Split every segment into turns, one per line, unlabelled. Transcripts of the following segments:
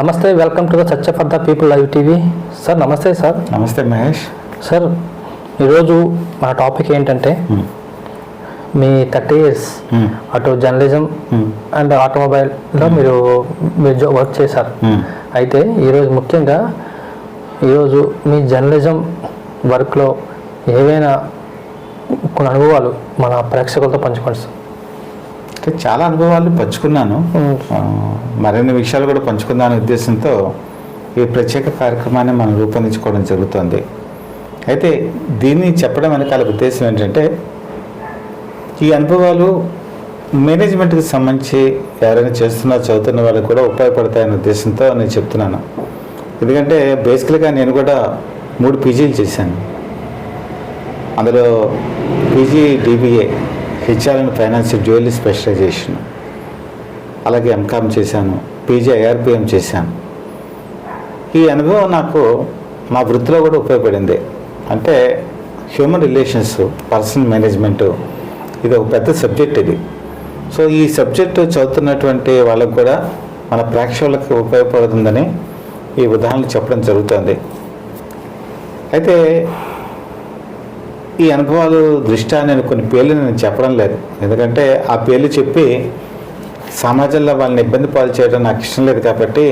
నమస్తే welcome to the charcha for the people live TV sir నమస్తే sir
నమస్తే Mahesh
sir ఈరోజు మన టాపిక్ ఏంటంటే. మీ థర్టీ ఇయర్స్. అటు జర్నలిజం. అండ్ ఆటోమొబైల్లో మీరు మీరు జో- వర్క్ చేశారు. అయితే ఈరోజు ముఖ్యంగా ఈరోజు మీ జర్నలిజం వర్క్లో ఏవైనా కొన్ని అనుభవాలు మన ప్రేక్షకులతో పంచుకోండి సార్
అంటే చాలా అనుభవాలు పంచుకున్నాను. మరిన్ని విషయాలు కూడా పంచుకుందామనే ఉద్దేశంతో ఈ ప్రత్యేక కార్యక్రమాన్ని మనం రూపొందించుకోవడం జరుగుతుంది. అయితే దీన్ని చెప్పడం వెనకాల ఉద్దేశం ఏంటంటే ఈ అనుభవాలు మేనేజ్మెంట్కి సంబంధించి ఎవరైనా చేస్తున్నా చదువుతున్న వాళ్ళకి కూడా ఉపయోగపడతాయనే ఉద్దేశంతో నేను చెప్తున్నాను. ఎందుకంటే బేసికల్గా నేను కూడా మూడు పీజీలు చేశాను. అందులో PG DBA HR and finance dual specialisation. అలాగే ఎంకామ్ చేశాను పీజీ ఐఆర్పిఎం చేశాను. ఈ అనుభవం నాకు మా వృత్తిలో కూడా ఉపయోగపడింది. అంటే హ్యూమన్ రిలేషన్స్ పర్సనల్ మేనేజ్మెంటు ఇది ఒక పెద్ద సబ్జెక్ట్ ఇది. సో ఈ సబ్జెక్టు చదువుతున్నటువంటి వాళ్ళకు కూడా మన ప్రేక్షకులకు ఉపయోగపడుతుందని ఈ ఉదాహరణలు చెప్పడం జరుగుతుంది. అయితే ఈ అనుభవాలు దృష్ట్యా నేను కొన్ని పేర్లు నేను చెప్పడం లేదు. ఎందుకంటే ఆ పేర్లు చెప్పి సమాజంలో వాళ్ళని ఇబ్బంది పాలు చేయడం నాకు ఇష్టం లేదు కాబట్టి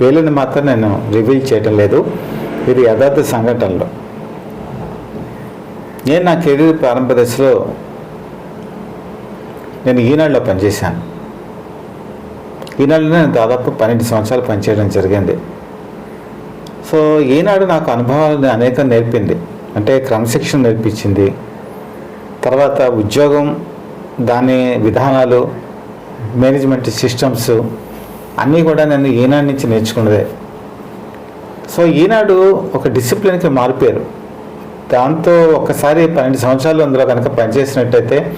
పేర్లను మాత్రం నేను రివీల్ చేయడం లేదు. ఇది యథార్థ సంఘటనలు. నేను నా కెరీర్ ప్రారంభ దశలో నేను ఈనాడులో పనిచేశాను. ఈనాడులో నేను దాదాపు పన్నెండు సంవత్సరాలు పనిచేయడం జరిగింది. సో ఈనాడు నాకు అనుభవాలను అనేకం నేర్పింది. అంటే క్రమశిక్షణ నేర్పించింది. తర్వాత ఉద్యోగం దాని విధానాలు మేనేజ్మెంట్ సిస్టమ్స్ అన్నీ కూడా నేను ఈనాడు నుంచి నేర్చుకున్నదే. సో ఈనాడు ఒక డిసిప్లిన్కి మారిపోయారు. దాంతో ఒక్కసారి పన్నెండు సంవత్సరాలు అందులో కనుక పనిచేసినట్టయితే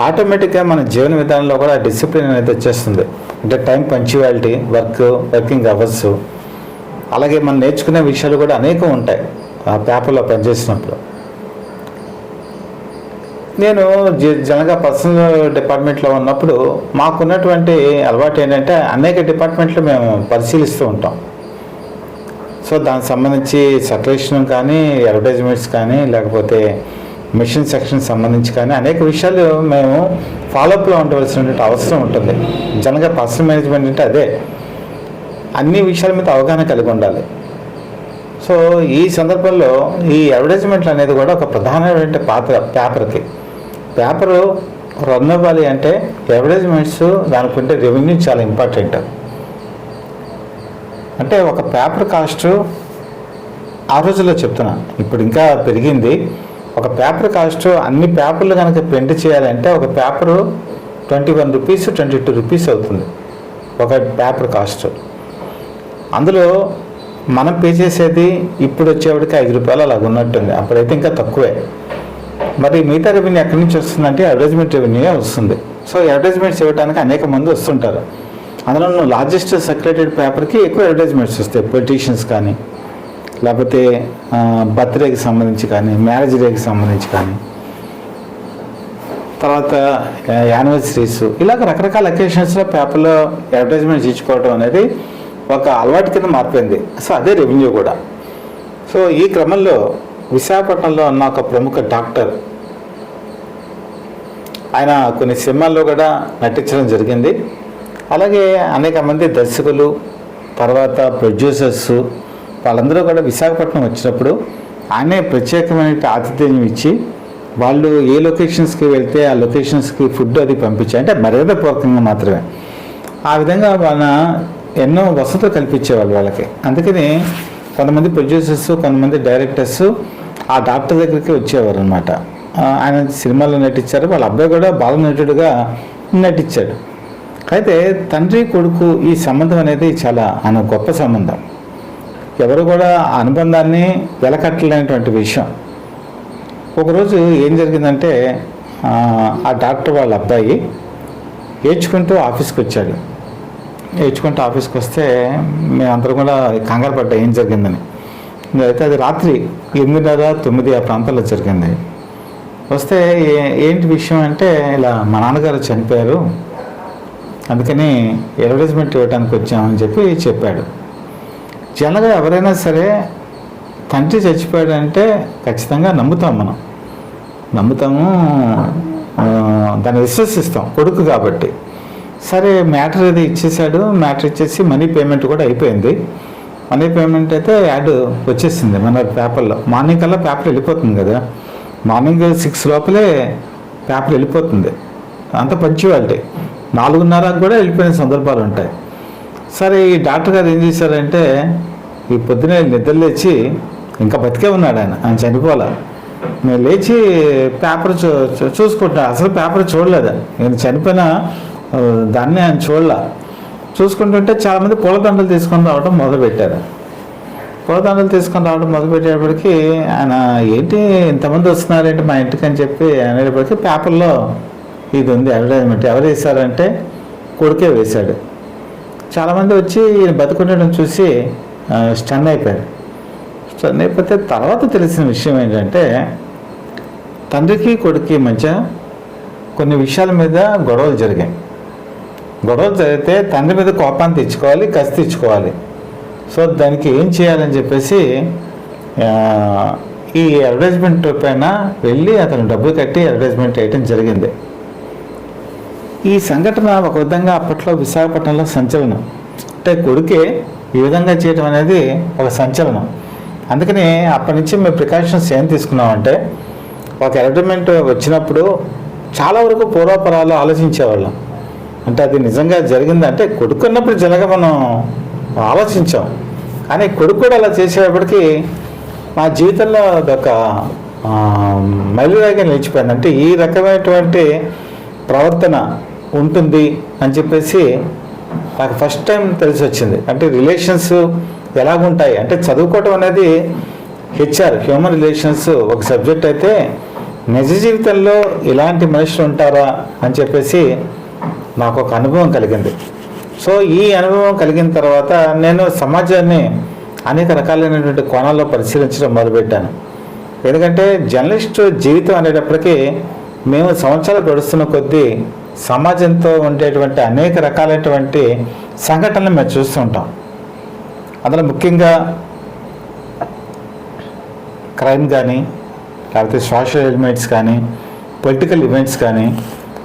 ఆటోమేటిక్గా మన జీవన విధానంలో కూడా డిసిప్లిన్ అనేది వచ్చేస్తుంది. అంటే time punctuality work working hours. అలాగే మనం నేర్చుకునే విషయాలు కూడా అనేకం ఉంటాయి. ఆ పేపర్లో పనిచేసినప్పుడు. నేను జ- జనగా పర్సనల్ డిపార్ట్మెంట్లో ఉన్నప్పుడు మాకున్నటువంటి అలవాటు ఏంటంటే అనేక డిపార్ట్మెంట్లు మేము పరిశీలిస్తూ ఉంటాం. సో దానికి సంబంధించి సర్క్యులేషన్ కానీ అడ్వర్టైజ్మెంట్స్ కానీ లేకపోతే మిషన్ సెక్షన్ సంబంధించి కానీ అనేక విషయాలు మేము ఫాలోఅప్లో ఉండవలసినటువంటి అవసరం ఉంటుంది. జనగా పర్సనల్ మేనేజ్మెంట్ అంటే అదే. అన్ని విషయాల మీద అవగాహన కలిగి ఉండాలి. సో ఈ సందర్భంలో ఈ అడ్వర్టైజ్మెంట్లు అనేది కూడా ఒక ప్రధానమైన పాత్ర పేపర్కి. పేపరు రన్ అవ్వాలి అంటే అడ్వర్టైజ్మెంట్స్ దానికి ఉంటే రెవెన్యూ చాలా ఇంపార్టెంట్ అంటే ఒక పేపర్ కాస్ట్ ఆ రోజుల్లో చెప్తున్నా ఇప్పుడు ఇంకా పెరిగింది. ఒక పేపర్ కాస్ట్ అన్ని పేపర్లు కనుక ప్రింట్ చేయాలంటే ఒక paper twenty one rupees twenty two rupees అవుతుంది. ఒక పేపర్ కాస్ట్. అందులో మనం పే చేసేది ఇప్పుడు వచ్చేవాడికి ఐదు రూపాయలు అలాగ ఉన్నట్టుంది. అప్పుడైతే ఇంకా తక్కువే. మరి మిగతా రెవెన్యూ ఎక్కడి నుంచి వస్తుందంటే అడ్వర్టైజ్మెంట్ రెవెన్యూ వస్తుంది. సో అడ్వర్టైజ్మెంట్స్ ఇవ్వడానికి అనేక మంది వస్తుంటారు. అందులో లార్జెస్ట్ సెక్రటెడ్ పేపర్కి ఎక్కువ అడ్వర్టైజ్మెంట్స్ వస్తాయి. పొలిటీషియన్స్ కానీ లేకపోతే బర్త్డేకి సంబంధించి కానీ మ్యారేజ్ డేకి సంబంధించి కానీ తర్వాత యానివర్సరీస్ ఇలాగ రకరకాల అకేషన్స్లో పేపర్లో అడ్వర్టైజ్మెంట్స్ ఇచ్చుకోవడం అనేది ఒక అలవాటు కింద మారిపోయింది. సో అదే రెవెన్యూ కూడా. సో ఈ క్రమంలో విశాఖపట్నంలో ఉన్న ఒక ప్రముఖ డాక్టర్ ఆయన కొన్ని సినిమాల్లో కూడా నటించడం జరిగింది. అలాగే అనేక మంది దర్శకులు తర్వాత ప్రొడ్యూసర్స్ వాళ్ళందరూ కూడా విశాఖపట్నం వచ్చినప్పుడు ఆయనే ప్రత్యేకమైన ఆతిథ్యం ఇచ్చి వాళ్ళు ఏ లొకేషన్స్కి వెళ్తే ఆ లొకేషన్స్కి ఫుడ్ అది పంపించాయి అంటే మర్యాదపూర్వకంగా మాత్రమే. ఆ విధంగా మన ఎన్నో వసతులు కల్పించేవాళ్ళు వాళ్ళకి. అందుకని కొంతమంది ప్రొడ్యూసర్స్ కొంతమంది డైరెక్టర్స్ ఆ డాక్టర్ దగ్గరికి వచ్చేవారు అనమాట ఆయన సినిమాలో నటించారు. వాళ్ళ అబ్బాయి కూడా బాల నటుడుగా నటించాడు. అయితే తండ్రి కొడుకు ఈ సంబంధం అనేది చాలా అన గొప్ప సంబంధం. ఎవరు కూడా ఆ అనుబంధాన్ని వెలకట్టలేనటువంటి విషయం. ఒకరోజు ఏం జరిగిందంటే ఆ డాక్టర్ వాళ్ళ అబ్బాయి ఏడ్చుకుంటూ ఆఫీస్కి వచ్చాడు. నేర్చుకుంటే ఆఫీస్కి వస్తే మేమందరం కూడా కంగారు పడ్డా ఏం జరిగిందని. అయితే అది రాత్రి ఎనిమిదిన్నర తొమ్మిది ఆ ప్రాంతాల్లో జరిగింది. వస్తే ఏ- ఏంటి విషయం అంటే ఇలా మా నాన్నగారు చనిపోయారు. అందుకని అడ్వర్టైజ్మెంట్ ఇవ్వడానికి వచ్చామని చెప్పి చెప్పాడు. జనరల్గా ఎవరైనా సరే తండ్రి చచ్చిపోయాడంటే ఖచ్చితంగా నమ్ముతాం మనం. నమ్ముతాము దాన్ని విశ్వసిస్తాం కొడుకు కాబట్టి. సరే మ్యాటర్ అది ఇచ్చేసాడు మ్యాటర్ ఇచ్చేసి మనీ పేమెంట్ కూడా అయిపోయింది. మనీ పేమెంట్ అయితే యాడ్ వచ్చేసింది మన పేపర్లో. మార్నింగ్ కల్లా పేపర్ వెళ్ళిపోతుంది కదా. మార్నింగ్ సిక్స్ లోపలే పేపర్ వెళ్ళిపోతుంది. అంత పంచువాలిటీ. నాలుగున్నరకు కూడా వెళ్ళిపోయిన సందర్భాలు ఉంటాయి. సరే ఈ డాక్టర్ గారు ఏం చేశారంటే ఈ పొద్దునే నిద్ర లేచి ఇంకా బతికే ఉన్నాడు ఆయన. ఆయన చనిపోలే నేను లేచి పేపర్ చూ చూ- అసలు పేపర్ చూడలేదు? నేను చనిపోయిన దాన్ని ఆయన చూడాల. చూసుకుంటుంటే చాలామంది పూలదండలు తీసుకొని రావడం మొదలుపెట్టారు. పూలదండలు తీసుకొని రావడం మొదలుపెట్టేటప్పటికి ఆయన ఏంటి ఇంతమంది వస్తున్నారేంటి మా ఇంటికి అని చెప్పి అనేటప్పటికి పేపర్లో ఇది ఉంది అడ్వర్టైజ్మెంట్ ఎవరు వేశారంటే కొడుకే వేశాడు. చాలామంది వచ్చి ఈయన బతుకుండడం చూసి స్టన్ అయిపోయారు. స్టన్ అయిపోతే తర్వాత తెలిసిన విషయం ఏంటంటే తండ్రికి కొడుక్కి మధ్య కొన్ని విషయాల మీద గొడవలు జరిగాయి. గొడవ జరిగితే తండ్రి మీద కోపాన్ని తెచ్చుకోవాలి కసి తెచ్చుకోవాలి. సో దానికి ఏం చేయాలని చెప్పేసి ఈ అడ్వర్టైజ్మెంట్ పైన వెళ్ళి అతను డబ్బు కట్టి అడ్వర్టైజ్మెంట్ వేయటం జరిగింది. ఈ సంఘటన ఒక విధంగా అప్పట్లో విశాఖపట్నంలో సంచలనం. అంటే కొడుకే ఈ విధంగా చేయడం అనేది ఒక సంచలనం. అందుకని అప్పటి నుంచి మేము ప్రికాషన్స్ ఏం తీసుకున్నామంటే ఒక అడ్వర్టైజ్మెంట్ వచ్చినప్పుడు చాలా వరకు పూర్వపరాలు ఆలోచించేవాళ్ళం. అంటే అది నిజంగా జరిగిందంటే కొడుకున్నప్పుడు జనగా మనం ఆలోచించాం. కానీ కొడుకు కూడా అలా చేసేటప్పటికి మా జీవితంలో అదొక ఆ, మైలురాయిగా నిలిచిపోయింది అంటే ఈ రకమైనటువంటి ప్రవర్తన ఉంటుంది అని చెప్పేసి నాకు ఫస్ట్ టైం తెలిసి వచ్చింది. అంటే రిలేషన్స్ ఎలాగుంటాయి? అంటే చదువుకోవటం అనేది హెచ్ఆర్ హ్యూమన్ రిలేషన్స్ ఒక సబ్జెక్ట్ అయితే నిజ జీవితంలో ఇలాంటి మనుషులు ఉంటారా అని చెప్పేసి నాకు ఒక అనుభవం కలిగింది. సో ఈ అనుభవం కలిగిన తర్వాత నేను సమాజాన్ని అనేక రకాలైనటువంటి కోణాల్లో పరిశీలించడం మొదలుపెట్టాను. ఎందుకంటే జర్నలిస్ట్ జీవితం అనేటప్పటికీ మేము సంవత్సరాలు గడుస్తున్న కొద్దీ సమాజంతో ఉండేటువంటి అనేక రకాలైనటువంటి సంఘటనలు మేము చూస్తుంటాం అందులో ముఖ్యంగా క్రైమ్ కానీ లేకపోతే సోషల్ ఎలిమెంట్స్ కానీ పొలిటికల్ ఈవెంట్స్ కానీ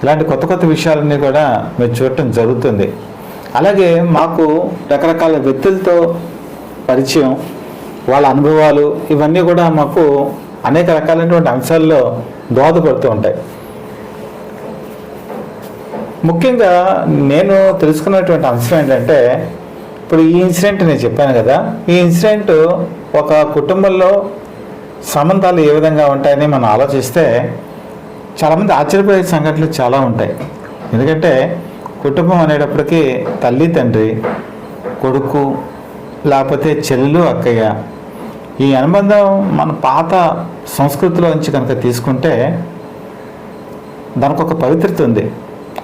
ఇలాంటి కొత్త కొత్త విషయాలన్నీ కూడా మేము చూడటం జరుగుతుంది. అలాగే మాకు రకరకాల వ్యక్తులతో పరిచయం వాళ్ళ అనుభవాలు ఇవన్నీ కూడా మాకు అనేక రకాలైనటువంటి అంశాల్లో దోహదపడుతూ ఉంటాయి. ముఖ్యంగా నేను తెలుసుకున్నటువంటి అంశం ఏంటంటే ఇప్పుడు ఈ ఇన్సిడెంట్ నేను చెప్పాను కదా ఈ ఇన్సిడెంట్ ఒక కుటుంబంలో సంబంధాలు ఏ విధంగా ఉంటాయని మనం ఆలోచిస్తే చాలామంది ఆశ్చర్యపోయే సంఘటనలు చాలా ఉంటాయి. ఎందుకంటే కుటుంబం అనేటప్పటికీ తల్లి తండ్రి కొడుకు లేకపోతే చెల్లెలు అక్కయ్య ఈ అనుబంధం మన పాత సంస్కృతిలో నుంచి కనుక తీసుకుంటే దానికి ఒక పవిత్రత ఉంది.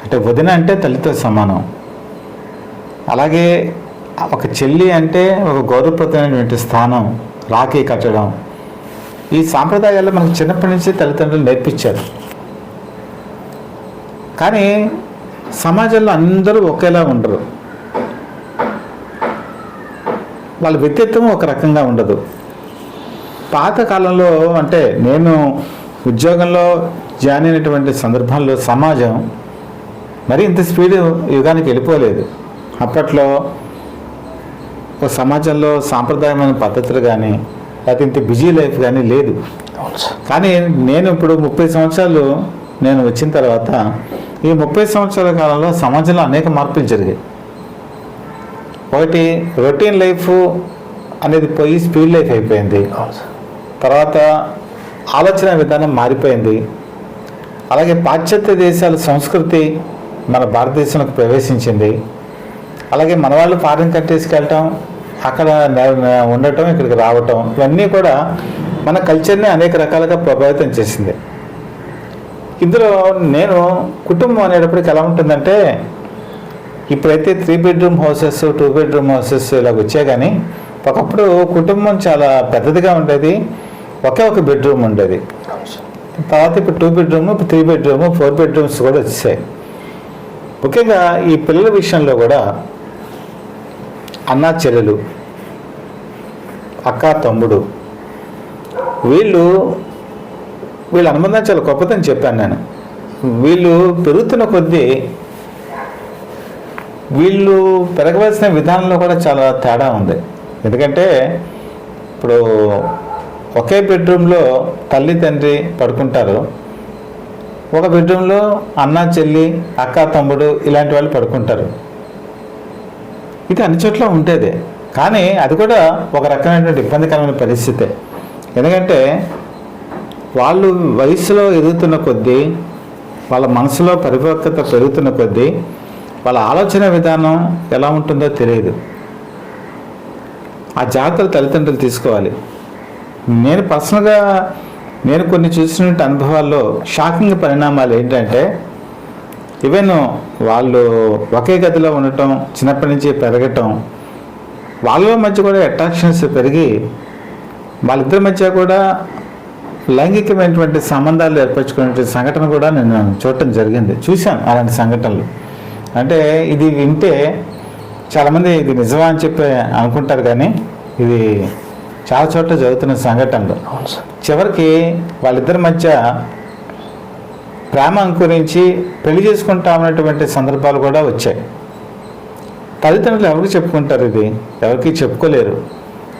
అంటే వదిన అంటే తల్లితో సమానం. అలాగే ఒక చెల్లి అంటే ఒక గౌరవప్రదమైనటువంటి స్థానం రాఖీ కట్టడం. ఈ సాంప్రదాయాల్లో మనకు చిన్నప్పటి నుంచి తల్లిదండ్రులు నేర్పించారు. కానీ సమాజంలో అందరూ ఒకేలా ఉండరు. వాళ్ళ వ్యక్తిత్వం ఒక రకంగా ఉండదు. పాత కాలంలో అంటే నేను ఉద్యోగంలో జాయిన్ అయినటువంటి సందర్భంలో సమాజం మరి ఇంత స్పీడ్ యుగానికి వెళ్ళిపోలేదు. అప్పట్లో ఒక సమాజంలో సాంప్రదాయమైన పద్ధతులు కానీ లేకపోతే ఇంత బిజీ లైఫ్ కానీ లేదు. కానీ నేను ఇప్పుడు ముప్పై సంవత్సరాలు నేను వచ్చిన తర్వాత ఈ ముప్పై సంవత్సరాల కాలంలో సమాజంలో అనేక మార్పులు జరిగాయి. ఒకటి రొటీన్ లైఫ్ అనేది పోయి స్పీడ్ లైఫ్ అయిపోయింది. తర్వాత ఆలోచన విధానం మారిపోయింది. అలాగే పాశ్చాత్య దేశాల సంస్కృతి మన భారతదేశంలోకి ప్రవేశించింది. అలాగే మన వాళ్ళు ఫారిన్ కంట్రీస్కి వెళ్ళటం అక్కడ ఉండటం ఇక్కడికి రావటం ఇవన్నీ కూడా మన కల్చర్ని అనేక రకాలుగా ప్రభావితం చేసింది. ఇందులో నేను కుటుంబం అనేటప్పటికి ఎలా ఉంటుందంటే ఇప్పుడైతే three bedroom houses two bedroom houses ఇలా వచ్చాయి కానీ ఒకప్పుడు కుటుంబం చాలా పెద్దదిగా ఉండేది ఒకే ఒక బెడ్రూమ్ ఉండేది. తర్వాత ఇప్పుడు టూ బెడ్రూమ్ ఇప్పుడు త్రీ బెడ్రూమ్ ఫోర్ బెడ్రూమ్స్ కూడా వచ్చాయి ముఖ్యంగా ఈ పిల్లల విషయంలో కూడా అన్నా చెల్లెలు అక్క తమ్ముడు వీళ్ళు వీళ్ళ అనుబంధం చాలా గొప్పదని చెప్పాను నేను. వీళ్ళు పెరుగుతున్న కొద్దీ వీళ్ళు పెరగవలసిన విధానంలో కూడా చాలా తేడా ఉంది. ఎందుకంటే ఇప్పుడు ఒకే బెడ్రూమ్లో తల్లి తండ్రి పడుకుంటారు. ఒక బెడ్రూమ్లో అన్న చెల్లి అక్క తమ్ముడు ఇలాంటి వాళ్ళు పడుకుంటారు. ఇది అన్ని చోట్ల ఉండేదే. కానీ అది కూడా ఒక రకమైనటువంటి ఇబ్బందికరమైన పరిస్థితే. ఎందుకంటే వాళ్ళు వయసులో ఎదుగుతున్న కొద్దీ వాళ్ళ మనసులో పరిపక్వత పెరుగుతున్న కొద్దీ వాళ్ళ ఆలోచన విధానం ఎలా ఉంటుందో తెలియదు. ఆ జాగ్రత్తలు తల్లిదండ్రులు తీసుకోవాలి. నేను పర్సనల్గా నేను కొన్ని చూసినట్టు అనుభవాల్లో షాకింగ్ పరిణామాలు ఏంటంటే ఈవెన్ వాళ్ళు ఒకే గదిలో ఉండటం చిన్నప్పటి నుంచి పెరగటం వాళ్ళ మధ్య కూడా అట్రాక్షన్స్ పెరిగి వాళ్ళిద్దరి మధ్య కూడా లైంగికమైనటువంటి సంబంధాలు ఏర్పరచుకునే సంఘటన కూడా నేను చూడటం జరిగింది. చూశాను అలాంటి సంఘటనలు. అంటే ఇది వింటే చాలామంది ఇది నిజమా అని చెప్పి అనుకుంటారు కానీ ఇది చాలా చోట్ల జరుగుతున్న సంఘటనలు. చివరికి వాళ్ళిద్దరి మధ్య ప్రేమ అంకురించి పెళ్ళి చేసుకుంటామన్నటువంటి సందర్భాలు కూడా వచ్చాయి. తల్లిదండ్రులు ఎవరికి చెప్పుకుంటారు ఇది? ఎవరికి చెప్పుకోలేరు.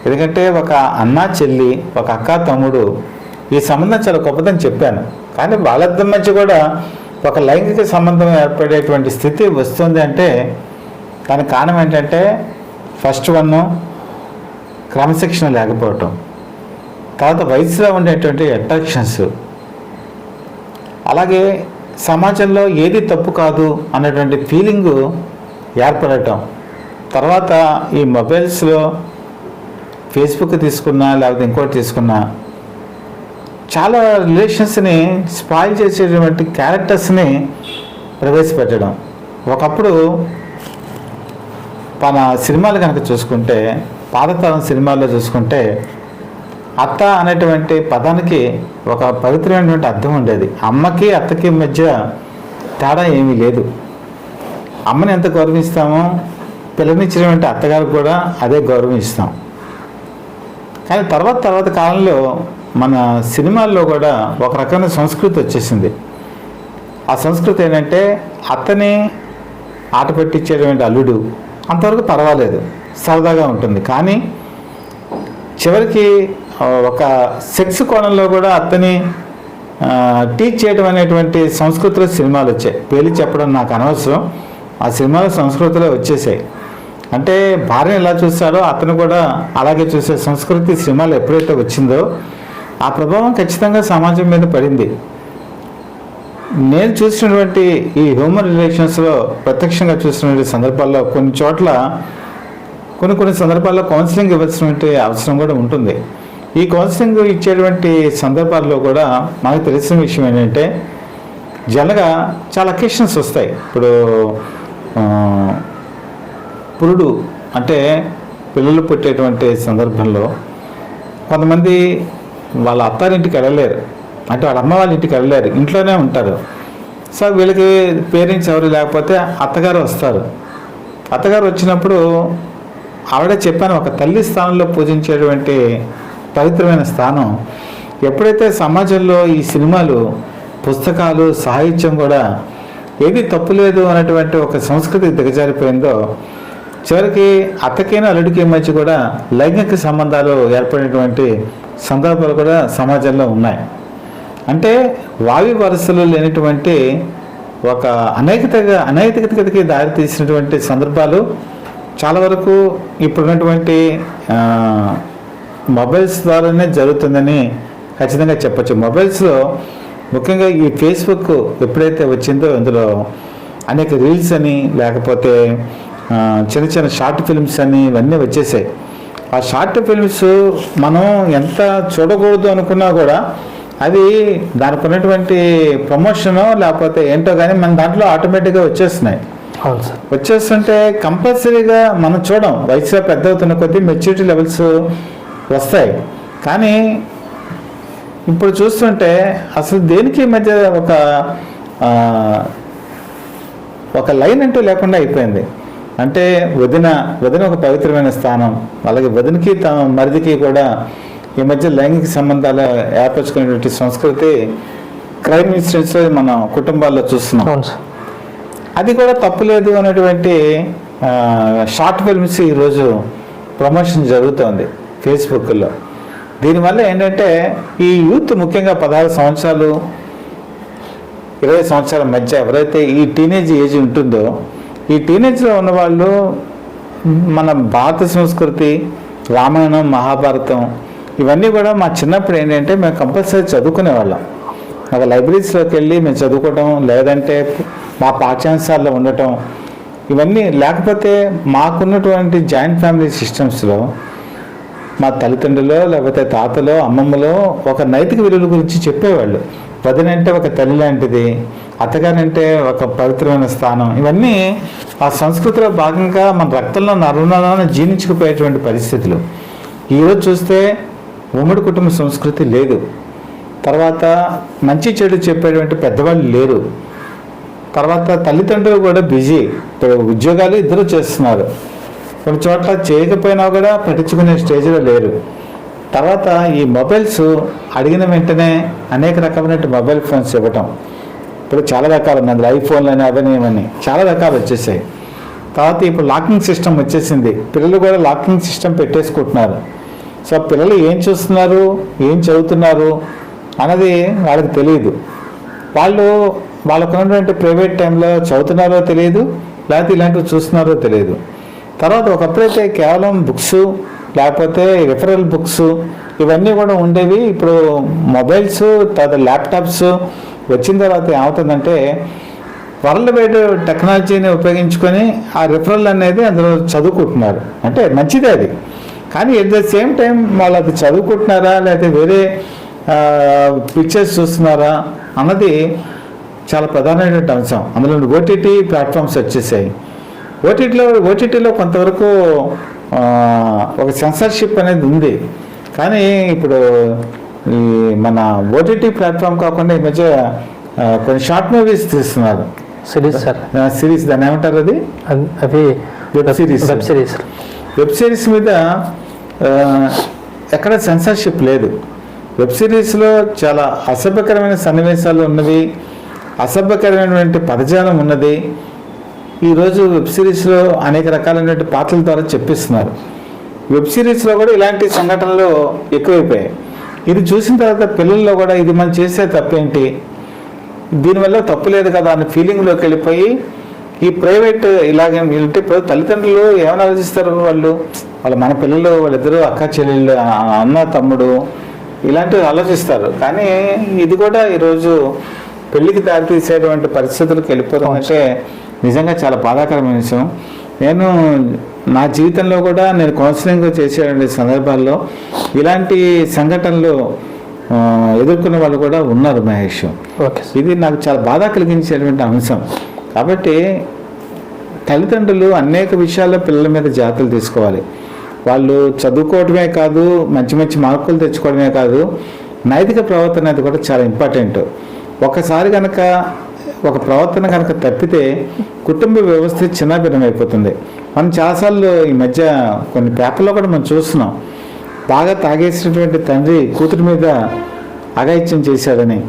ఎందుకంటే ఒక అన్న చెల్లి ఒక అక్క తమ్ముడు ఈ సంబంధం చాలా గొప్పదని చెప్పాను. కానీ వాళ్ళిద్దరి మధ్య కూడా ఒక లైంగిక సంబంధం ఏర్పడేటువంటి స్థితి వస్తుంది అంటే దానికి కారణం ఏంటంటే ఫస్ట్ వన్ క్రమశిక్షణ లేకపోవటం. తర్వాత వయసులో ఉండేటువంటి అట్రాక్షన్స్ అలాగే సమాజంలో ఏది తప్పు కాదు అన్నటువంటి ఫీలింగు ఏర్పడటం. తర్వాత ఈ మొబైల్స్లో ఫేస్బుక్ తీసుకున్నా లేకపోతే ఇంకోటి తీసుకున్నా చాలా రిలేషన్స్ని స్పాయిల్ చేసేటువంటి క్యారెక్టర్స్ని ప్రవేశపెట్టడం. ఒకప్పుడు మన సినిమాలు కనుక చూసుకుంటే పాతతరం సినిమాల్లో చూసుకుంటే అత్త అనేటువంటి పదానికి ఒక పవిత్రమైనటువంటి అర్థం ఉండేది. అమ్మకి అత్తకి మధ్య తేడా ఏమీ లేదు. అమ్మని ఎంత గౌరవిస్తామో పిల్లనిచ్చినటువంటి అత్తగారికి కూడా అదే గౌరవం ఇస్తాం. కానీ తర్వాత తర్వాత కాలంలో మన సినిమాల్లో కూడా ఒక రకమైన సంస్కృతి వచ్చేసింది. ఆ సంస్కృతి ఏంటంటే అత్తని ఆట పెట్టించేటువంటి అల్లుడు? అంతవరకు పర్వాలేదు. సరదాగా ఉంటుంది. కానీ చివరికి ఒక సెక్స్ కోణంలో కూడా అతని టీచ్ చేయడం అనేటువంటి సంస్కృతిలో సినిమాలు వచ్చాయి. పేర్లు చెప్పడం నాకు అనవసరం. ఆ సినిమాలు సంస్కృతిలో వచ్చేసాయి. అంటే భార్యను ఎలా చూస్తాడో అతను కూడా అలాగే చూసే సంస్కృతి సినిమాలు ఎప్పుడైతే వచ్చిందో ఆ ప్రభావం ఖచ్చితంగా సమాజం మీద పడింది. నేను చూసినటువంటి ఈ హ్యూమన్ రిలేషన్స్లో ప్రత్యక్షంగా చూసినటువంటి సందర్భాల్లో కొన్ని చోట్ల కొన్ని కొన్ని సందర్భాల్లో కౌన్సిలింగ్ ఇవ్వాల్సినటువంటి అవసరం కూడా ఉంటుంది. ఈ కౌన్సిలింగ్ ఇచ్చేటువంటి సందర్భాల్లో కూడా మాకు తెలిసిన విషయం ఏంటంటే జనగా చాలా అకేషన్స్ వస్తాయి. ఇప్పుడు పురుడు అంటే పిల్లలు పుట్టేటువంటి సందర్భంలో కొంతమంది వాళ్ళ అత్తారింటికి వెళ్ళలేరు. అంటే వాళ్ళ అమ్మ వాళ్ళ ఇంటికి వెళ్ళలేరు. ఇంట్లోనే ఉంటారు. సో వీళ్ళకి పేరెంట్స్ ఎవరు లేకపోతే అత్తగారు వస్తారు. అత్తగారు వచ్చినప్పుడు ఆవిడే చెప్పాను ఒక తల్లి స్థానంలో పూజించేటువంటి పవిత్రమైన స్థానం. ఎప్పుడైతే సమాజంలో ఈ సినిమాలు పుస్తకాలు సాహిత్యం కూడా ఏది తప్పు లేదు అనేటువంటి ఒక సంస్కృతి దిగజారిపోయిందో చివరికి అత్తకైనా అల్లుడికి మధ్య కూడా లైంగిక సంబంధాలు ఏర్పడినటువంటి సందర్భాలు కూడా సమాజంలో ఉన్నాయి. అంటే వావి వరుసలు లేనటువంటి ఒక అనైతికతగా అనైతికతకి దారి తీసినటువంటి సందర్భాలు చాలా వరకు ఇప్పుడున్నటువంటి మొబైల్స్ ద్వారానే జరుగుతుందని ఖచ్చితంగా చెప్పచ్చు. మొబైల్స్లో ముఖ్యంగా ఈ ఫేస్బుక్ ఎప్పుడైతే వచ్చిందో అందులో అనేక రీల్స్ అని లేకపోతే చిన్న చిన్న షార్ట్ ఫిల్మ్స్ అని ఇవన్నీ వచ్చేసాయి. ఆ షార్ట్ ఫిల్మ్స్ మనం ఎంత చూడకూడదు అనుకున్నా కూడా అవి దానికి ఉన్నటువంటి ప్రమోషను లేకపోతే ఏంటో కానీ మన దాంట్లో ఆటోమేటిక్గా వచ్చేస్తున్నాయి. వచ్చేస్తుంటే కంపల్సరీగా మనం చూడం. వయసులో పెద్ద అవుతున్న కొద్దీ మెచ్యూరిటీ లెవెల్స్ వస్తాయి. కానీ ఇప్పుడు చూస్తుంటే అసలు దేనికి మధ్య ఒక ఒక లైన్ అంటూ లేకుండా అయిపోయింది. అంటే వదిన వదిన ఒక పవిత్రమైన స్థానం. అలాగే వదినకి తమ మరిదికి కూడా ఈ మధ్య లైంగిక సంబంధాలు ఏర్పరచుకునేటువంటి సంస్కృతి క్రైమ్ ఇన్సిడెంట్స్ మన కుటుంబాల్లో చూస్తున్నాం. అది కూడా తప్పులేదు అనేటువంటి షార్ట్ ఫిల్మ్స్ ఈరోజు ప్రమోషన్ జరుగుతోంది ఫేస్బుక్లో. దీనివల్ల ఏంటంటే ఈ యూత్ ముఖ్యంగా పదహారు సంవత్సరాలు ఇరవై సంవత్సరాల మధ్య ఎవరైతే ఈ టీనేజ్ ఏజ్ ఉంటుందో ఈ టీనేజ్లో ఉన్నవాళ్ళు మన భారత సంస్కృతి రామాయణం మహాభారతం ఇవన్నీ కూడా మా చిన్నప్పుడు ఏంటంటే మేము కంపల్సరీ చదువుకునేవాళ్ళం ఒక లైబ్రరీస్లోకి వెళ్ళి మేము చదువుకోవడం లేదంటే మా పాఠ్యాంశాల్లో ఉండటం ఇవన్నీ లేకపోతే మాకున్నటువంటి జాయింట్ ఫ్యామిలీ సిస్టమ్స్లో మా తల్లిదండ్రులు లేకపోతే తాతలో అమ్మమ్మలో ఒక నైతిక విలువల గురించి చెప్పేవాళ్ళు. వదినంటే ఒక తల్లి లాంటిది అత్తగారంటే ఒక పవిత్రమైన స్థానం. ఇవన్నీ ఆ సంస్కృతిలో భాగంగా మన రక్తంలో నరనరాన జీర్ణించుకుపోయేటువంటి పరిస్థితులు. ఈరోజు చూస్తే ఉమ్మడి కుటుంబ సంస్కృతి లేదు. తర్వాత మంచి చెడు చెప్పేటువంటి పెద్దవాళ్ళు లేరు. తర్వాత తల్లిదండ్రులు కూడా బిజీ. ఉద్యోగాలు ఇద్దరు చేస్తున్నారు. కొన్ని చోట్ల చేయకపోయినా కూడా పట్టించుకునే స్టేజ్లో లేరు. తర్వాత ఈ మొబైల్స్ అడిగిన వెంటనే అనేక రకమైన మొబైల్ ఫోన్స్ ఇవ్వటం. ఇప్పుడు చాలా రకాలు ఉన్నాయి అందులో ఐఫోన్లు అని అవన్నీ ఇవన్నీ చాలా రకాలు వచ్చేసాయి. తర్వాత ఇప్పుడు లాకింగ్ సిస్టమ్ వచ్చేసింది. పిల్లలు కూడా లాకింగ్ సిస్టమ్ పెట్టేసుకుంటున్నారు. సో పిల్లలు ఏం చూస్తున్నారు? ఏం చదువుతున్నారు? అన్నది వాళ్ళకి తెలియదు. వాళ్ళు వాళ్ళకు ఉన్నటువంటి ప్రైవేట్ టైంలో చదువుతున్నారో తెలియదు. లేకపోతే ఇలాంటివి చూస్తున్నారో తెలియదు. తర్వాత ఒకప్పుడైతే కేవలం బుక్స్ లేకపోతే రిఫరల్ బుక్స్ ఇవన్నీ కూడా ఉండేవి. ఇప్పుడు మొబైల్స్ తర్వాత ల్యాప్టాప్స్ వచ్చిన తర్వాత ఏమవుతుందంటే వరల్డ్ వైడ్ టెక్నాలజీని ఉపయోగించుకొని ఆ రిఫరల్ అనేది అందులో చదువుకుంటున్నారు. అంటే మంచిదే అది. కానీ ఎట్ ద సేమ్ టైం వాళ్ళు అది చదువుకుంటున్నారా లేకపోతే వేరే పిక్చర్స్ చూస్తున్నారా అన్నది చాలా ప్రధానమైనటువంటి అంశం. అందులో ఓటీటీ ప్లాట్ఫామ్స్ వచ్చేసాయి. ఓటీటీలో ఓటీటీలో కొంతవరకు ఒక సెన్సర్షిప్ అనేది ఉంది. కానీ ఇప్పుడు ఈ మన ఓటీటీ ప్లాట్ఫామ్ కాకుండా ఈ మధ్య కొన్ని షార్ట్ మూవీస్ తీస్తున్నారు.
సిరీస్ సార్
సిరీస్ దాన్ని ఏమంటారు అది?
అవి- అవి
web series
web series
web series మీద ఎక్కడ సెన్సర్షిప్ లేదు. వెబ్ సిరీస్లో చాలా అసభ్యకరమైన సన్నివేశాలు ఉన్నవి అసభ్యకరమైనటువంటి పదజాలం ఉన్నది. ఈరోజు వెబ్ సిరీస్లో అనేక రకాలైనటువంటి పాత్రల ద్వారా చెప్పిస్తున్నారు. వెబ్ సిరీస్లో కూడా ఇలాంటి సంఘటనలు ఎక్కువైపోయాయి. ఇది చూసిన తర్వాత పిల్లల్లో కూడా ఇది మనం చేసే తప్పేంటి? దీనివల్ల తప్పు లేదు కదా అనే ఫీలింగ్లోకి వెళ్ళిపోయి ఈ ప్రైవేట్ ఇలాగే వీళ్ళంటే తల్లిదండ్రులు ఏమైనా ఆలోచిస్తారు వాళ్ళు? వాళ్ళ మన పిల్లలు వాళ్ళిద్దరూ అక్క చెల్లెళ్ళు అన్న తమ్ముడు ఇలాంటివి ఆలోచిస్తారు. కానీ ఇది కూడా ఈరోజు పెళ్ళికి దారి తీసేటువంటి పరిస్థితులకు వెళ్ళిపోతుందంటే నిజంగా చాలా బాధాకరమైన విషయం. నేను నా జీవితంలో కూడా నేను కౌన్సిలింగ్ చేసేటువంటి సందర్భాల్లో ఇలాంటి సంఘటనలు ఆ, ఎదుర్కొన్న వాళ్ళు కూడా ఉన్నారు మహేష్. ఇది నాకు చాలా బాధ కలిగించేటువంటి అంశం. కాబట్టి తల్లిదండ్రులు అనేక విషయాల్లో పిల్లల మీద జాగ్రత్తలు తీసుకోవాలి. వాళ్ళు చదువుకోవడమే కాదు మంచి మంచి మార్కులు తెచ్చుకోవడమే కాదు నైతిక ప్రవర్తన అనేది కూడా చాలా ఇంపార్టెంట్ ఒకసారి కనుక ఒక ప్రవర్తన కనుక తప్పితే కుటుంబ వ్యవస్థ చిన్నభిన్నమైపోతుంది. మనం చాలాసార్లు ఈ మధ్య కొన్ని పేపర్లో కూడా మనం చూస్తున్నాం. బాగా తాగేసినటువంటి తండ్రి కూతురి మీద అఘాయిత్యం చేశాడని.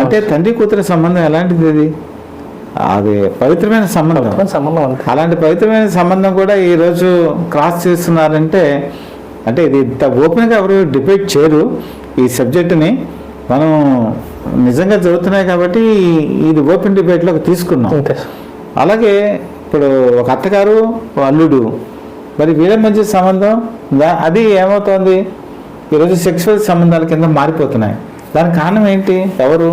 అంటే తండ్రి కూతురి సంబంధం ఎలాంటిది అది అది పవిత్రమైన సంబంధం.
సంబంధం
అలాంటి పవిత్రమైన సంబంధం కూడా ఈరోజు క్రాస్ చేస్తున్నారంటే అంటే ఇది ఇంత ఓపెన్గా ఎవరు డిబేట్ చేయరు. ఈ సబ్జెక్టుని మనం నిజంగా జరుగుతున్నాయి కాబట్టి ఇది ఓపెన్ డిబేట్లోకి తీసుకున్నాం. అలాగే ఇప్పుడు ఒక అత్తగారు అల్లుడు మరి వీళ్ళ మధ్య సంబంధం అది ఏమవుతోంది? ఈరోజు సెక్సువల్ సంబంధాల కింద మారిపోతున్నాయి. దానికి కారణం ఏంటి? ఎవరు?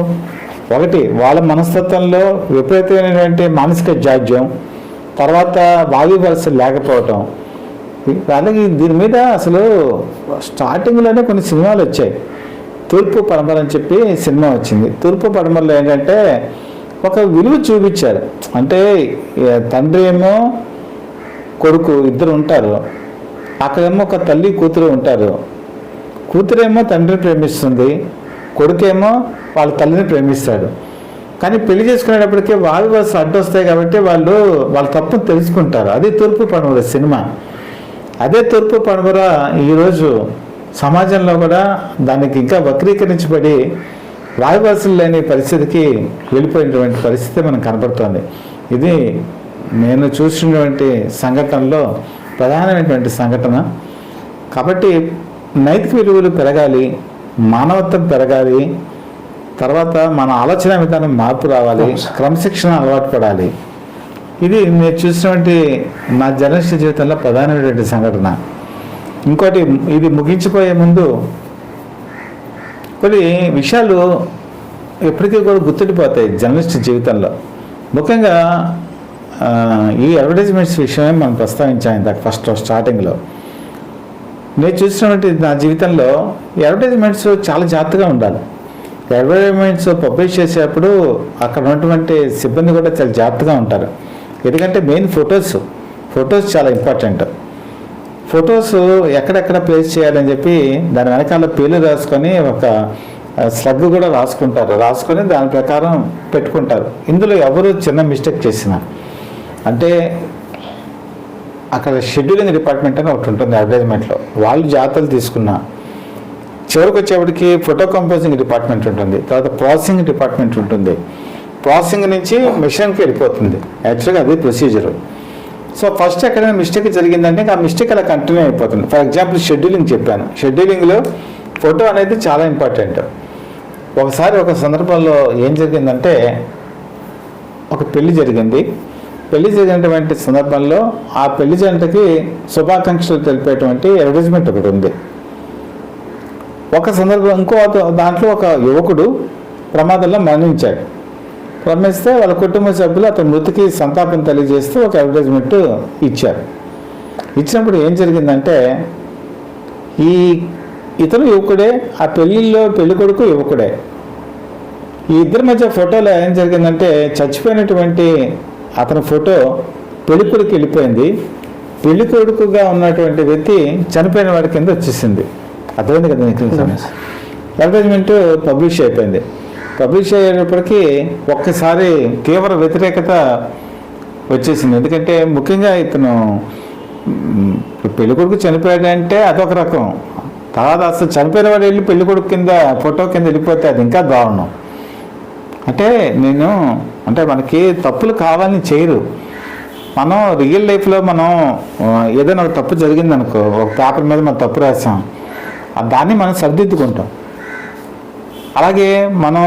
ఒకటి వాళ్ళ మనస్తత్వంలో విపరీతమైనటువంటి మానసిక జాడ్యం తర్వాత వాయు వలస లేకపోవటం. అలాగే దీని మీద అసలు స్టార్టింగ్లోనే కొన్ని సినిమాలు వచ్చాయి. తూర్పు పడమర అని చెప్పి సినిమా వచ్చింది. తూర్పు పడమరలో ఏంటంటే ఒక విలువ చూపించారు. అంటే తండ్రి ఏమో కొడుకు ఇద్దరు ఉంటారు. అక్కడేమో ఒక తల్లి కూతురు ఉంటారు. కూతురేమో తండ్రిని ప్రేమిస్తుంది. కొడుకేమో వాళ్ళ తల్లిని ప్రేమిస్తాడు. కానీ పెళ్ళి చేసుకునేటప్పటికీ వాళ్ళు బస్సు అడ్డు వస్తాయి కాబట్టి వాళ్ళు వాళ్ళ తప్పును తెలుసుకుంటారు. అదే తూర్పు పడమర సినిమా. అదే తూర్పు పడమర ఈరోజు సమాజంలో కూడా దానికి ఇంకా వక్రీకరించబడి వాయువాసులు లేని పరిస్థితికి వెళ్ళిపోయినటువంటి పరిస్థితి మనకు కనబడుతోంది. ఇది నేను చూసినటువంటి సంఘటనలో ప్రధానమైనటువంటి సంఘటన. కాబట్టి నైతిక విలువలు పెరగాలి మానవత్వం పెరగాలి తర్వాత మన ఆలోచన విధానం మార్పు రావాలి క్రమశిక్షణ అలవాటు పడాలి. ఇది నేను చూసినటువంటి నా జర్నలిస్ట్ జీవితంలో ప్రధానమైనటువంటి సంఘటన. ఇంకోటి ఇది ముగించిపోయే ముందు కొన్ని విషయాలు ఎప్పటికీ కూడా గుర్తుండిపోతాయి జర్నలిస్ట్ జీవితంలో. ముఖ్యంగా ఈ అడ్వర్టైజ్మెంట్స్ విషయమే మనం ప్రస్తావించాం ఇందాక ఫస్ట్ స్టార్టింగ్లో. నేను చూసినటువంటి నా జీవితంలో ఈ అడ్వర్టైజ్మెంట్స్ చాలా జాగ్రత్తగా ఉండాలి. అడ్వర్టైజ్మెంట్స్ పబ్లిష్ చేసేటప్పుడు అక్కడ ఉన్నటువంటి సిబ్బంది కూడా చాలా జాగ్రత్తగా ఉంటారు. ఎందుకంటే మెయిన్ ఫొటోస్ ఫొటోస్ చాలా ఇంపార్టెంట్. ఫొటోస్ ఎక్కడెక్కడ ప్లేస్ చేయాలని చెప్పి దాని వెనకాల పేర్లు రాసుకొని ఒక స్లగ్ కూడా రాసుకుంటారు. రాసుకొని దాని ప్రకారం పెట్టుకుంటారు. ఇందులో ఎవరు చిన్న మిస్టేక్ చేసినా. అంటే అక్కడ షెడ్యూలింగ్ డిపార్ట్మెంట్ అని ఒకటి ఉంటుంది అడ్వర్టైజ్మెంట్లో. వాళ్ళు జాగ్రత్తలు తీసుకున్నా. చివరికి వచ్చేప్పటికి ఫోటో కంపోజింగ్ డిపార్ట్మెంట్ ఉంటుంది. తర్వాత ప్రాసెసింగ్ డిపార్ట్మెంట్ ఉంటుంది. ప్రాసెసింగ్ నుంచి మిషన్కి వెళ్ళిపోతుంది. యాక్చువల్గా అది ప్రొసీజరు. సో ఫస్ట్ ఎక్కడైనా మిస్టేక్ జరిగిందంటే ఆ మిస్టేక్ అలా కంటిన్యూ అయిపోతుంది. ఫర్ ఎగ్జాంపుల్ షెడ్యూలింగ్ చెప్పాను. షెడ్యూలింగ్లో ఫోటో అనేది చాలా ఇంపార్టెంట్ ఒకసారి ఒక సందర్భంలో ఏం జరిగిందంటే ఒక పెళ్ళి జరిగింది. పెళ్ళి జరిగినటువంటి సందర్భంలో ఆ పెళ్ళి జంటకి శుభాకాంక్షలు తెలిపేటువంటి అడ్వర్టైజ్మెంట్ ఒకటి ఉంది. ఒక సందర్భం ఇంకో దాంట్లో ఒక యువకుడు ప్రమాదంలో మరణించాడు. మరణిస్తే వాళ్ళ కుటుంబ సభ్యులు అతని మృతికి సంతాపం తెలియజేస్తూ ఒక అడ్వర్టైజ్మెంట్ ఇచ్చారు. ఇచ్చినప్పుడు ఏం జరిగిందంటే ఈ ఇతను యువకుడే ఆ పెళ్ళిలో పెళ్ళి కొడుకు యువకుడే. ఈ ఇద్దరి మధ్య ఫోటోలో ఏం జరిగిందంటే చచ్చిపోయినటువంటి అతని ఫోటో పెళ్ళి కొడుకు వెళ్ళిపోయింది. పెళ్ళి కొడుకుగా ఉన్నటువంటి వ్యక్తి చనిపోయిన వాడి కింద వచ్చేసింది. అర్థమైంది కదా నీకు అడ్వర్టైజ్మెంట్ పబ్లిష్ అయిపోయింది. పబ్లిష్ అయ్యేటప్పటికీ ఒక్కసారి తీవ్ర వ్యతిరేకత వచ్చేసింది. ఎందుకంటే ముఖ్యంగా ఇతను పెళ్ళి కొడుకు చనిపోయాడంటే అదొక రకం. తర్వాత అసలు చనిపోయిన వాడు వెళ్ళి పెళ్ళి కొడుకు కింద ఫోటో కింద వెళ్ళిపోతే అది ఇంకా దారుణం. అంటే నేను అంటే మనకి తప్పులు కావాలని చేయరు. మనం రియల్ లైఫ్లో మనం ఏదైనా ఒక తప్పు జరిగిందనుకో ఒక పేపర్ మీద మనం తప్పు రాసాం ఆ దాన్ని మనం సర్దిద్దుకుంటాం. అలాగే మనం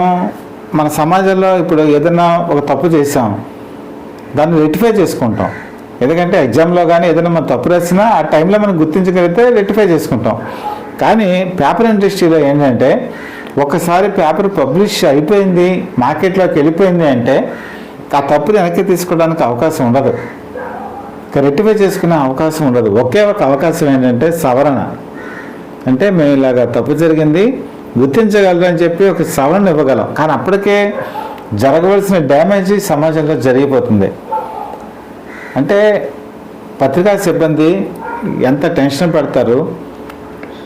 మన సమాజంలో ఇప్పుడు ఏదైనా ఒక తప్పు చేసాం దాన్ని రెక్టిఫై చేసుకుంటాం. ఎందుకంటే ఎగ్జామ్లో కానీ ఏదైనా మనం తప్పు రాసినా ఆ టైంలో మనం గుర్తించగలిగితే రెక్టిఫై చేసుకుంటాం. కానీ పేపర్ ఇండస్ట్రీలో ఏంటంటే ఒకసారి పేపర్ పబ్లిష్ అయిపోయింది మార్కెట్లోకి వెళ్ళిపోయింది అంటే ఆ తప్పుని వెనక్కి తీసుకోవడానికి అవకాశం ఉండదు. రెక్టిఫై చేసుకునే అవకాశం ఉండదు. ఒకే ఒక అవకాశం ఏంటంటే సవరణ. అంటే మేము ఇలాగ తప్పు జరిగింది గుర్తించగలరని చెప్పి ఒక సవరణ ఇవ్వగలం. కానీ అప్పటికే జరగవలసిన డ్యామేజ్ సమాజంలో జరిగిపోతుంది. అంటే పత్రికా సిబ్బంది ఎంత టెన్షన్ పడతారు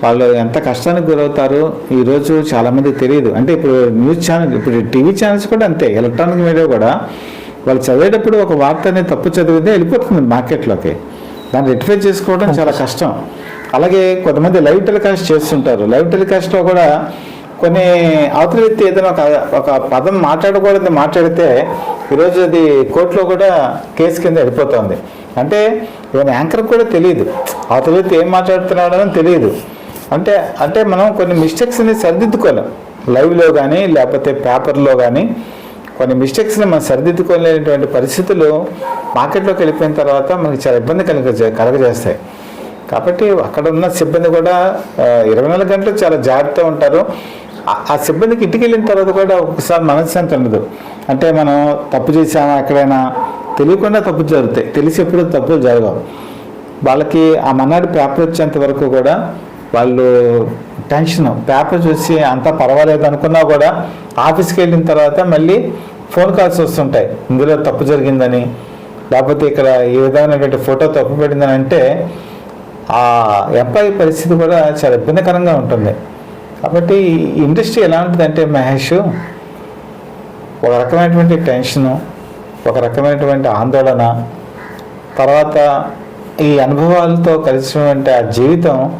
వాళ్ళు ఎంత కష్టానికి గురవుతారు ఈరోజు చాలామంది తెలియదు. అంటే ఇప్పుడు న్యూస్ ఛానల్ ఇప్పుడు టీవీ ఛానల్స్ కూడా అంతే. ఎలక్ట్రానిక్ మీడియా కూడా వాళ్ళు చదివేటప్పుడు ఒక వార్త అనేది తప్పు చదివితే వెళ్ళిపోతుంది మార్కెట్లోకి. దాన్ని రెక్టిఫై చేసుకోవడం చాలా కష్టం. అలాగే కొంతమంది లైవ్ టెలికాస్ట్ చేస్తుంటారు. లైవ్ టెలికాస్ట్లో కూడా కొన్ని అవతల వ్యక్తి ఏదైనా ఒక ఒక పదం మాట్లాడకూడదు మాట్లాడితే ఈరోజు అది కోర్టులో కూడా కేసు కింద వెళ్ళిపోతుంది. అంటే ఈవెన్ యాంకర్ కూడా తెలియదు. అవతల వ్యక్తి ఏం మాట్లాడుతున్నాడో అని తెలియదు. అంటే అంటే మనం కొన్ని మిస్టేక్స్ని సరిదిద్దుకోలేం. లైవ్లో కానీ లేకపోతే పేపర్లో కానీ కొన్ని మిస్టేక్స్ని మనం సరిదిద్దుకోలేనటువంటి పరిస్థితులు మార్కెట్లోకి వెళ్ళిపోయిన తర్వాత మనకి చాలా ఇబ్బంది కలుగ కలగజేస్తాయి. కాబట్టి అక్కడ ఉన్న సిబ్బంది కూడా ఇరవై నాలుగు గంటలు చాలా జాగ్రత్తగా ఉంటారు. ఆ- సిబ్బందికి ఇంటికి వెళ్ళిన తర్వాత కూడా ఒకసారి మనశ్శాంతి ఉండదు. అంటే మనం తప్పు చేసామా ఎక్కడైనా తెలియకుండా తప్పు జరుగుతాయి. తెలిసి ఎప్పుడు తప్పులు జరగవు. వాళ్ళకి ఆ మన్నాడు పేపర్ వచ్చేంత వరకు కూడా వాళ్ళు టెన్షన్ పేపర్ చూసి అంతా పర్వాలేదు అనుకున్నా కూడా ఆఫీస్కి వెళ్ళిన తర్వాత మళ్ళీ ఫోన్ కాల్స్ వస్తుంటాయి. ఇందులో తప్పు జరిగిందని లేకపోతే ఇక్కడ ఈ విధమైనటువంటి ఫోటో తప్పు పెట్టిందని అంటే ఆ ఎంప్లాయీ పరిస్థితి కూడా చాలా ఇబ్బందికరంగా ఉంటుంది. కాబట్టి ఈ ఇండస్ట్రీ ఎలాంటిదంటే మహేష్ ఒక రకమైనటువంటి టెన్షను ఒక రకమైనటువంటి ఆందోళన తర్వాత ఈ అనుభవాలతో కలిసినటువంటి ఆ జీవితం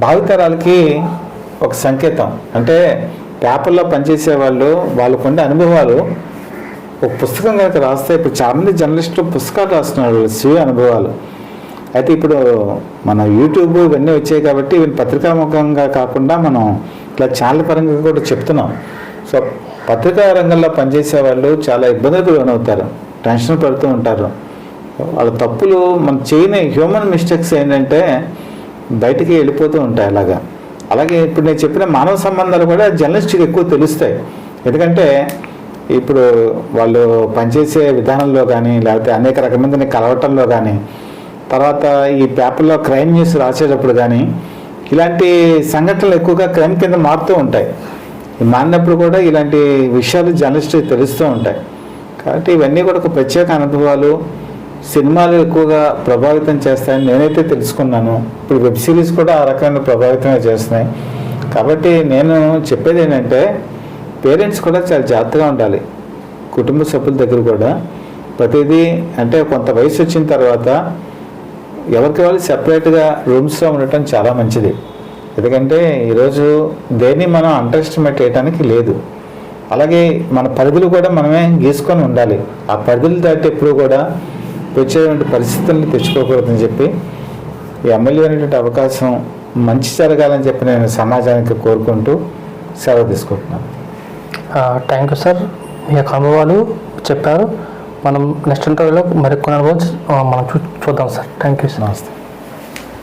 భావితరాలకి ఒక సంకేతం. అంటే పేపర్లో పనిచేసే వాళ్ళు వాళ్ళకుండే అనుభవాలు ఒక పుస్తకం కనుక రాస్తే ఇప్పుడు చాలామంది జర్నలిస్టులు పుస్తకాలు రాస్తున్నారు వాళ్ళ స్వీయ అనుభవాలు. అయితే ఇప్పుడు మన యూట్యూబ్ ఇవన్నీ వచ్చాయి కాబట్టి ఇవన్నీ పత్రికాముఖంగా కాకుండా మనం ఇట్లా ఛానల్ పరంగా కూడా చెప్తున్నాం. సో పత్రికా రంగంలో పనిచేసే వాళ్ళు చాలా ఇబ్బందులకు లోనవుతారు. టెన్షన్ పడుతూ ఉంటారు. వాళ్ళ తప్పులు మనం చేయని హ్యూమన్ మిస్టేక్స్ ఏంటంటే బయటికి వెళ్ళిపోతూ ఉంటాయి అలాగా. అలాగే ఇప్పుడు నేను చెప్పిన మానవ సంబంధాలు కూడా జర్నలిస్ట్కి ఎక్కువ తెలుస్తాయి. ఎందుకంటే ఇప్పుడు వాళ్ళు పనిచేసే విధానంలో కానీ లేకపోతే అనేక రకమైన కలవటంలో కానీ తర్వాత ఈ పేపర్లో క్రైమ్ న్యూస్ రాసేటప్పుడు కానీ ఇలాంటి సంఘటనలు ఎక్కువగా క్రైమ్ కింద మారుతూ ఉంటాయి. మారినప్పుడు కూడా ఇలాంటి విషయాలు జర్నలిస్ట్కి తెలుస్తూ ఉంటాయి. కాబట్టి ఇవన్నీ కూడా ఒక ప్రత్యేక అనుభవాలు సినిమాలు ఎక్కువగా ప్రభావితం చేస్తాయని నేనైతే తెలుసుకున్నాను. ఇప్పుడు వెబ్ సిరీస్ కూడా ఆ రకమైన ప్రభావితమే చేస్తున్నాయి. కాబట్టి నేను చెప్పేది ఏంటంటే పేరెంట్స్ కూడా చాలా జాగ్రత్తగా ఉండాలి. కుటుంబ సభ్యుల దగ్గర కూడా. ప్రతిదీ అంటే కొంత వయసు వచ్చిన తర్వాత ఎవరికి వాళ్ళు సెపరేట్గా రూమ్స్లో ఉండటం చాలా మంచిది. ఎందుకంటే ఈరోజు దేన్ని మనం అండర్ ఎస్టిమేట్ చేయడానికి లేదు. అలాగే మన పరిధులు కూడా మనమే గీసుకొని ఉండాలి. ఆ పరిధులు దాటి ఎప్పుడు కూడా వచ్చేటువంటి పరిస్థితులను తెచ్చుకోకూడదని చెప్పి ఈ అనేటువంటి అవకాశం మంచి జరగాలని చెప్పి నేను సమాజానికి కోరుకుంటూ సెలవు తీసుకుంటున్నాను.
థ్యాంక్ యూ సార్ మీ యొక్క అనుభవాలు చెప్పారు. మనం నెక్స్ట్ ఇంటర్వ్యూలో మరికొన్ని కొన్ని ఆ, మనం చూ చూద్దాం సార్. థ్యాంక్ యూ సార్
నమస్తే